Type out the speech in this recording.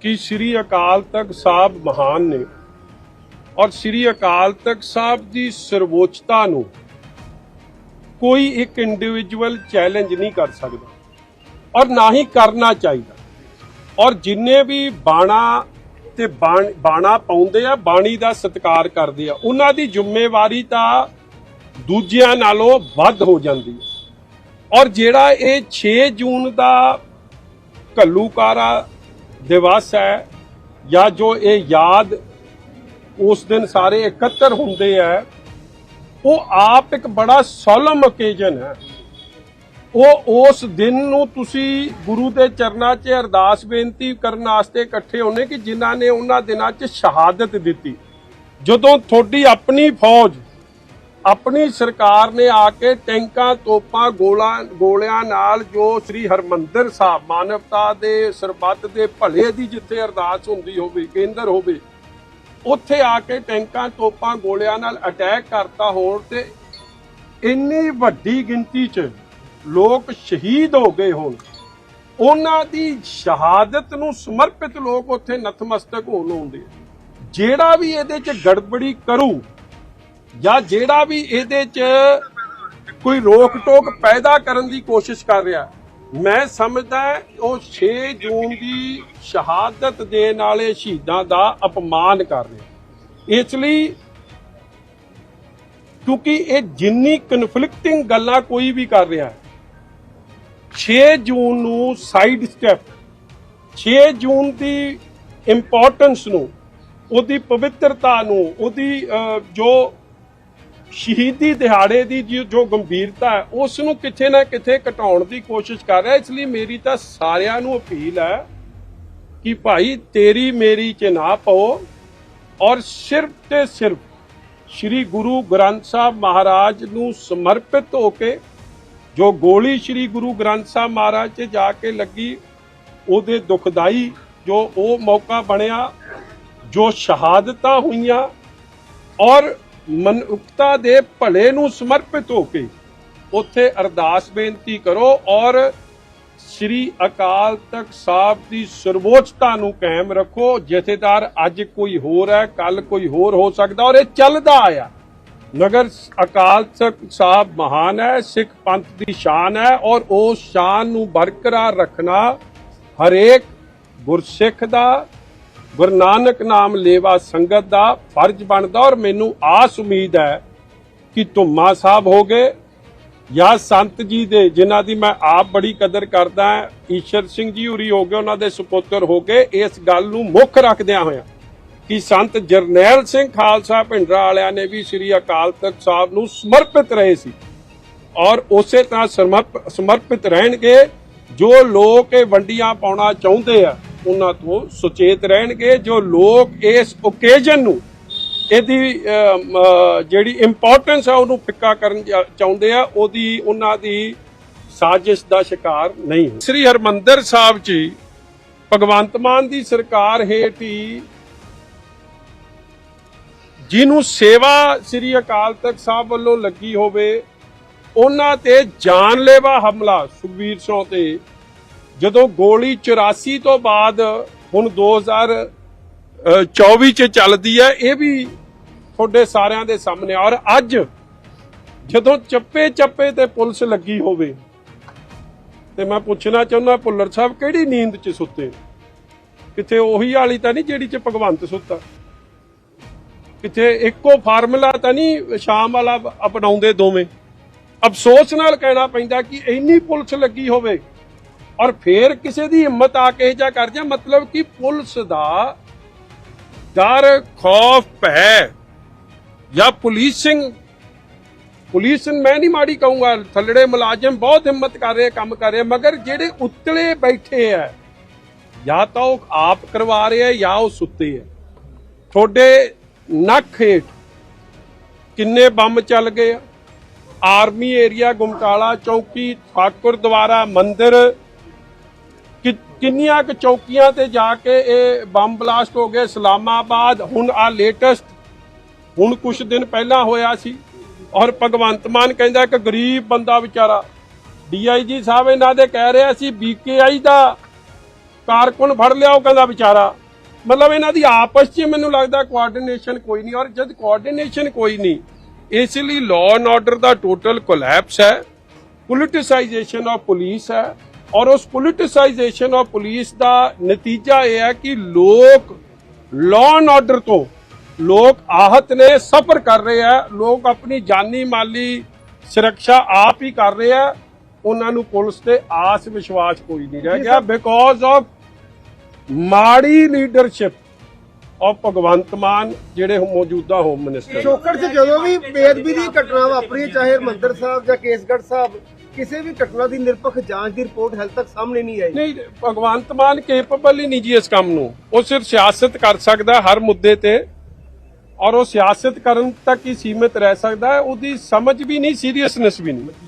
ਕਿ ਸ੍ਰੀ ਅਕਾਲ ਤਖਤ ਸਾਹਿਬ ਮਹਾਨ ਨੇ ਔਰ ਸ੍ਰੀ ਅਕਾਲ ਤਖਤ ਸਾਹਿਬ ਦੀ ਸਰਵੋਚਤਾ ਨੂੰ ਕੋਈ ਇੱਕ ਇੰਡੀਵਿਜੂਅਲ ਚੈਲੰਜ ਨਹੀਂ ਕਰ ਸਕਦਾ ਔਰ ਨਾ ਹੀ ਕਰਨਾ ਚਾਹੀਦਾ। ਔਰ ਜਿੰਨੇ ਵੀ ਬਾਣਾ ਤੇ ਬਾਣਾ ਪਾਉਂਦੇ ਆ, ਬਾਣੀ ਦਾ ਸਤਿਕਾਰ ਕਰਦੇ ਆ, ਉਹਨਾਂ ਦੀ ਜ਼ਿੰਮੇਵਾਰੀ ਤਾਂ ਦੂਜਿਆਂ ਨਾਲੋਂ ਵੱਧ ਹੋ ਜਾਂਦੀ ਹੈ। ਔਰ ਜਿਹੜਾ ਇਹ 6 ਜੂਨ ਦਾ ਘੱਲੂਕਾਰਾ ਦਿਵਸ ਹੈ ਜਾਂ ਜੋ ਇਹ ਯਾਦ ਉਸ ਦਿਨ ਸਾਰੇ ਇਕੱਤਰ ਹੁੰਦੇ ਆ, ਉਹ ਆਪ ਇੱਕ ਬੜਾ ਸੋਲਮ ਓਕੇਜਨ ਹੈ। ਉਹ ਉਸ ਦਿਨ ਨੂੰ ਤੁਸੀਂ ਗੁਰੂ ਦੇ ਚਰਨਾਂ 'ਚ ਅਰਦਾਸ ਬੇਨਤੀ ਕਰਨ ਵਾਸਤੇ ਇਕੱਠੇ ਹੋਣੇ ਕਿ ਜਿਨ੍ਹਾਂ ਨੇ ਉਹਨਾਂ ਦਿਨਾਂ 'ਚ ਸ਼ਹਾਦਤ ਦਿੱਤੀ। ਜਦੋਂ ਤੁਹਾਡੀ ਆਪਣੀ ਫੌਜ ਆਪਣੀ ਸਰਕਾਰ ਨੇ ਆ ਕੇ ਟੈਂਕਾਂ, ਤੋਪਾਂ, ਗੋਲਾਂ, ਗੋਲਿਆਂ ਨਾਲ ਜੋ ਸ੍ਰੀ ਹਰਮੰਦਰ ਸਾਹਿਬ ਮਾਨਵਤਾ ਦੇ ਸਰਬੱਤ ਦੇ ਭਲੇ ਦੀ ਜਿੱਥੇ ਅਰਦਾਸ ਹੁੰਦੀ ਹੋਵੇ, ਕੇਂਦਰ ਹੋਵੇ, ਉੱਥੇ ਆ ਕੇ ਟੈਂਕਾਂ, ਤੋਪਾਂ, ਗੋਲਿਆਂ ਨਾਲ ਅਟੈਕ ਕਰਤਾ ਹੋਣ ਤੇ ਇੰਨੀ ਵੱਡੀ ਗਿਣਤੀ 'ਚ ਲੋਕ ਸ਼ਹੀਦ ਹੋ ਗਏ ਹੋਣ। ਉਹਨਾਂ ਦੀ ਸ਼ਹਾਦਤ ਨੂੰ ਸਮਰਪਿਤ ਲੋਕ ਉੱਥੇ ਨਤਮਸਤਕ ਹੋਣ ਆਉਂਦੇ ਜਿਹੜਾ ਵੀ ਇਹਦੇ 'ਚ ਗੜਬੜੀ ਕਰੂ ਜਾਂ ਜਿਹੜਾ ਵੀ ਇਹਦੇ 'ਚ ਕੋਈ ਰੋਕ ਟੋਕ ਪੈਦਾ ਕਰਨ ਦੀ ਕੋਸ਼ਿਸ਼ ਕਰ ਰਿਹਾ। ਮੈਂ ਸਮਝਦਾ ਉਹ 6 ਜੂਨ ਦੀ ਸ਼ਹਾਦਤ ਦੇਣ ਵਾਲੇ ਸ਼ਹੀਦਾਂ ਦਾ ਅਪਮਾਨ ਕਰ ਰਿਹਾ। ਇਸ ਲਈ ਕਿਉਂਕਿ ਇਹ ਜਿੰਨੀ ਕਨਫਲਿਕਟਿੰਗ ਗੱਲਾਂ ਕੋਈ ਵੀ ਕਰ ਰਿਹਾ ਹੈ 6 ਜੂਨ ਨੂੰ ਸਾਈਡ ਸਟੈਪ 6 ਜੂਨ ਦੀ ਇੰਪੋਰਟੈਂਸ ਨੂੰ, ਉਹਦੀ ਪਵਿੱਤਰਤਾ ਨੂੰ, ਉਹਦੀ ਜੋ ਸ਼ਹੀਦੀ ਦਿਹਾੜੇ ਦੀ ਜੋ- ਜੋ ਗੰਭੀਰਤਾ ਹੈ, ਉਸ ਨੂੰ ਕਿਤੇ ਨਾ ਕਿਤੇ ਘਟਾਉਣ ਦੀ ਕੋਸ਼ਿਸ਼ ਕਰ ਰਿਹਾ ਇਸ ਲਈ ਮੇਰੀ ਤਾਂ ਸਾਰਿਆਂ ਨੂੰ ਅਪੀਲ ਹੈ ਕਿ ਭਾਈ ਤੇਰੀ ਮੇਰੀ ਚ ਨਾ ਪਾਓ ਔਰ ਸਿਰਫ ਤੇ ਸਿਰਫ ਸ੍ਰੀ ਗੁਰੂ ਗ੍ਰੰਥ ਸਾਹਿਬ ਮਹਾਰਾਜ ਨੂੰ ਸਮਰਪਿਤ ਹੋ ਕੇ ਜੋ ਗੋਲੀ ਸ੍ਰੀ ਗੁਰੂ ਗ੍ਰੰਥ ਸਾਹਿਬ ਮਹਾਰਾਜ 'ਚ ਜਾ ਕੇ ਲੱਗੀ, ਉਹਦੇ ਦੁਖਦਾਈ ਜੋ ਉਹ ਮੌਕਾ ਬਣਿਆ, ਜੋ ਸ਼ਹਾਦਤਾਂ ਹੋਈਆਂ ਔਰ ਮਨੁੱਖਤਾ ਦੇ ਭਲੇ ਨੂੰ ਸਮਰਪਿਤ ਹੋ ਕੇ ਉੱਥੇ ਅਰਦਾਸ ਬੇਨਤੀ ਕਰੋ ਔਰ ਸ੍ਰੀ ਅਕਾਲ ਤਖਤ ਸਾਹਿਬ ਦੀ ਸਰਵੋਚਤਾ ਨੂੰ ਕਾਇਮ ਰੱਖੋ। ਜਥੇਦਾਰ, ਅੱਜ ਕੋਈ ਹੋਰ ਹੈ ਕੱਲ ਕੋਈ ਹੋਰ ਹੋ ਸਕਦਾ ਔਰ ਇਹ ਚੱਲਦਾ ਆਇਆ। ਨਗਰ ਅਕਾਲ ਤਖਤ ਸਾਹਿਬ ਮਹਾਨ ਹੈ, ਸਿੱਖ ਪੰਥ ਦੀ ਸ਼ਾਨ ਹੈ ਔਰ ਉਸ ਸ਼ਾਨ ਨੂੰ ਬਰਕਰਾਰ ਰੱਖਣਾ ਹਰੇਕ ਗੁਰਸਿੱਖ ਦਾ ਗੁਰੂ ਨਾਨਕ ਨਾਮ ਲੇਵਾ ਸੰਗਤ ਦਾ ਫਰਜ਼ ਬਣਦਾ ਔਰ ਮੈਨੂੰ ਆਸ ਉਮੀਦ ਹੈ ਕਿ ਧੁੰਮਾ ਸਾਹਿਬ ਹੋ ਗਏ ਜਾਂ ਸੰਤ ਜੀ ਦੇ, ਜਿਨ੍ਹਾਂ ਦੀ ਮੈਂ ਆਪ ਬੜੀ ਕਦਰ ਕਰਦਾ ਈਸ਼ਰ ਸਿੰਘ ਜੀ ਉਰੀ ਹੋ ਗਏ, ਉਹਨਾਂ ਦੇ ਸੁਪੁੱਤਰ ਹੋ ਗਏ ਇਸ ਗੱਲ ਨੂੰ ਮੁੱਖ ਰੱਖਦਿਆਂ ਹੋਇਆਂ ਕਿ ਸੰਤ ਜਰਨੈਲ ਸਿੰਘ ਖਾਲਸਾ ਭਿੰਡਰਾ ਵਾਲਿਆਂ ਨੇ ਵੀ ਸ੍ਰੀ ਅਕਾਲ ਤਖਤ ਸਾਹਿਬ ਨੂੰ ਸਮਰਪਿਤ ਰਹੇ ਸੀ ਔਰ ਉਸੇ ਤਰ੍ਹਾਂ ਸਮਰਪ- ਸਮਰਪਿਤ ਰਹਿਣਗੇ ਜੋ ਲੋਕ ਇਹ ਵੰਡੀਆਂ ਪਾਉਣਾ ਚਾਹੁੰਦੇ ਆ, ਉਹਨਾਂ ਤੋਂ ਸੁਚੇਤ ਰਹਿਣਗੇ। ਜੋ ਲੋਕ ਇਸ ਓਕੇਜਨ ਨੂੰ ਇਹਦੀ ਜਿਹੜੀ ਇੰਪੋਰਟੈਂਸ ਆ, ਉਹਨੂੰ ਫਿੱਕਾ ਕਰਨ ਜਾ- ਚਾਹੁੰਦੇ ਆ, ਉਹਦੀ, ਉਹਨਾਂ ਦੀ ਸਾਜ਼ਿਸ਼ ਦਾ ਸ਼ਿਕਾਰ ਨਹੀਂ ਸ੍ਰੀ ਹਰਮੰਦਰ ਸਾਹਿਬ ਜੀ, ਭਗਵੰਤ ਮਾਨ ਦੀ ਸਰਕਾਰ ਹੇਠ ਹੀ ਜਿਹਨੂੰ ਸੇਵਾ ਸ੍ਰੀ ਅਕਾਲ ਤਖਤ ਸਾਹਿਬ ਵੱਲੋਂ ਲੱਗੀ ਹੋਵੇ ਉਹਨਾਂ ਤੇ ਜਾਨਲੇਵਾ ਹਮਲਾ ਸੁਖਬੀਰ ਸਿੰਘ ਤੇ। ਜਦੋਂ ਗੋਲੀ 84 ਤੋਂ ਬਾਅਦ ਹੁਣ 2024 ਚ ਚੱਲਦੀ ਹੈ, ਇਹ ਵੀ ਤੁਹਾਡੇ ਸਾਰਿਆਂ ਦੇ ਸਾਹਮਣੇ। ਔਰ ਅੱਜ ਜਦੋਂ ਚੱਪੇ ਚੱਪੇ ਤੇ ਪੁਲਿਸ ਲੱਗੀ ਹੋਵੇ, ਤੇ ਮੈਂ ਪੁੱਛਣਾ ਚਾਹੁੰਦਾ ਭੁੱਲਰ ਸਾਹਿਬ, ਕਿਹੜੀ ਨੀਂਦ 'ਚ ਸੁੱਤੇ? ਕਿਤੇ ਉਹੀ ਵਾਲੀ ਤਾਂ ਨਹੀਂ ਜਿਹੜੀ 'ਚ ਭਗਵੰਤ ਸੁੱਤਾ? ਕਿਤੇ ਇੱਕੋ ਫਾਰਮੂਲਾ ਤਾਂ ਨਹੀਂ ਸ਼ਾਮ ਵਾਲਾ ਅਪਣਾਉਂਦੇ ਦੋਵੇਂ? ਅਫਸੋਸ ਨਾਲ ਕਹਿਣਾ ਪੈਂਦਾ ਕਿ ਇੰਨੀ ਪੁਲਿਸ ਲੱਗੀ ਹੋਵੇ ਔਰ ਫੇਰ ਕਿਸੇ ਦੀ ਹਿੰਮਤ ਆ ਕੇ ਇਹ ਜਾ ਕਰ ਜਾ ਮਤਲਬ ਕਿ ਪੁਲਿਸ ਦਾ ਡਰ, ਖੌਫ, ਭੈ ਜਾਂ ਪੁਲਿਸਿੰਗ ਪੁਲਿਸ ਮੈਂ ਨਹੀਂ ਮਾੜੀ ਕਹੂੰਗਾ, ਥੱਲੜੇ ਮੁਲਾਜ਼ਮ ਬਹੁਤ ਹਿੰਮਤ ਕਰ ਰਹੇ, ਕੰਮ ਕਰ ਰਹੇ, ਮਗਰ ਜਿਹੜੇ ਉੱਤਲੇ ਬੈਠੇ ਆ, ਜਾਂ ਤਾਂ ਉਹ ਆਪ ਕਰਵਾ ਰਹੇ ਆ ਜਾਂ ਉਹ ਸੁੱਤੇ ਆ। ਤੁਹਾਡੇ ਨੱਕ ਹੇਠ ਕਿੰਨੇ ਬੰਬ ਚੱਲ ਗਏ ਆ? ਆਰਮੀ ਏਰੀਆ ਗੁਮਟਾਲਾ ਚੌਕੀ ਠਾਕੁਰ ਦੁਆਰਾ ਮੰਦਿਰ। ਕਿ- ਕਿੰਨੀਆਂ ਕੁ ਚੌਕੀਆਂ ਤੇ ਜਾ ਕੇ ਇਹ ਬੰਬ ਬਲਾਸਟ ਹੋ ਗਏ ਇਸਲਾਮਾਬਾਦ। ਹੁਣ ਆ ਲੇਟੈਸਟ, ਹੁਣ ਕੁਝ ਦਿਨ ਪਹਿਲਾਂ ਹੋਇਆ ਸੀ। ਔਰ ਭਗਵੰਤ ਮਾਨ ਕਹਿੰਦਾ ਕਿ ਗਰੀਬ ਬੰਦਾ ਵਿਚਾਰਾ। ਡੀਆਈਜੀ ਸਾਹਿਬ ਇਹਨਾਂ ਦੇ ਕਹਿ ਰਿਹਾ ਸੀ ਬੀਕੇਆਈ ਦਾ ਕਾਰਕੁਨ ਫੜ ਲਿਆ, ਉਹ ਕਹਿੰਦਾ ਵਿਚਾਰਾ। ਮਤਲਬ ਇਹਨਾਂ ਦੀ ਆਪਸ 'ਚ ਮੈਨੂੰ ਲੱਗਦਾ ਕੋਆਰਡੀਨੇਸ਼ਨ ਕੋਈ ਨਹੀਂ। ਔਰ ਜਦ ਕੋਆਰਡੀਨੇਸ਼ਨ ਕੋਈ ਨਹੀਂ ਇਸ ਲਈ ਲਾਅ ਐਂਡ ਆਰਡਰ ਦਾ ਟੋਟਲ ਕੋਲੈਪਸ ਹੈ ਪੋਲਿਟਿਸਾਈਜੇਸ਼ਨ ਆਫ ਪੁਲਿਸ ਹੈ ਔਰ ਉਸ ਪੋਲਿਟਿਸਾਈਜੇਸ਼ਨ ਆਫ ਪੁਲਿਸ ਦਾ ਨਤੀਜਾ ਇਹ ਹੈ ਕਿ ਲੋਕ ਲਾਅ ਐਂਡ ਆਰਡਰ ਤੋਂ ਲੋਕ ਆਹਤ ਨੇ ਸਫਰ ਕਰ ਰਹੇ ਆ ਲੋਕ ਆਪਣੀ ਜਾਨੀ ਮਾਲੀ ਸੁਰੱਖਿਆ ਆਪ ਹੀ ਕਰ ਰਹੇ ਆ ਉਹਨਾਂ ਨੂੰ ਪੁਲਿਸ ਤੇ ਆਸ ਵਿਸ਼ਵਾਸ ਕੋਈ ਨਹੀਂ ਰਹਿ ਗਿਆ ਬਿਕੋਜ਼ ਆਫ ਮਾੜੀ ਲੀਡਰਸ਼ਿਪ ਆਫ ਭਗਵੰਤ ਮਾਨ ਜਿਹੜੇ ਮੌਜੂਦਾ ਹੋਮ ਮਿਨਿਸਟਰ ਪਿਛੋਕੜ 'ਚ ਜਦੋਂ ਵੀ ਬੇਅਦਬੀ ਦੀ ਘਟਨਾ ਵਾਪਰੀ ਚਾਹੇ ਹਰਮੰਦਰ ਸਾਹਿਬ ਜਾਂ ਕੇਸਗੜ੍ਹ ਸਾਹਿਬ ਕਿਸੇ ਵੀ ਘਟਨਾ ਦੀ ਨਿਰਪੱਖ ਜਾਂਚ ਦੀ ਰਿਪੋਰਟ ਹਾਲੇ ਤੱਕ ਸਾਹਮਣੇ ਨਹੀਂ ਆਈ। ਨਹੀਂ ਭਗਵੰਤ ਮਾਨ ਕੇਪੇਬਲ ਹੀ ਨਹੀਂ ਜੀ ਇਸ ਕੰਮ ਨੂੰ। ਉਹ ਸਿਰਫ ਸਿਆਸਤ ਕਰ ਸਕਦਾ ਹਰ ਮੁੱਦੇ ਤੇ ਔਰ ਉਹ ਸਿਆਸਤ ਕਰਨ ਤੱਕ ਹੀ ਸੀਮਿਤ ਰਹਿ ਸਕਦਾ ਉਹਦੀ ਸਮਝ ਵੀ ਨਹੀਂ ਸੀਰੀਅਸਨੈਸ ਵੀ ਨਹੀਂ।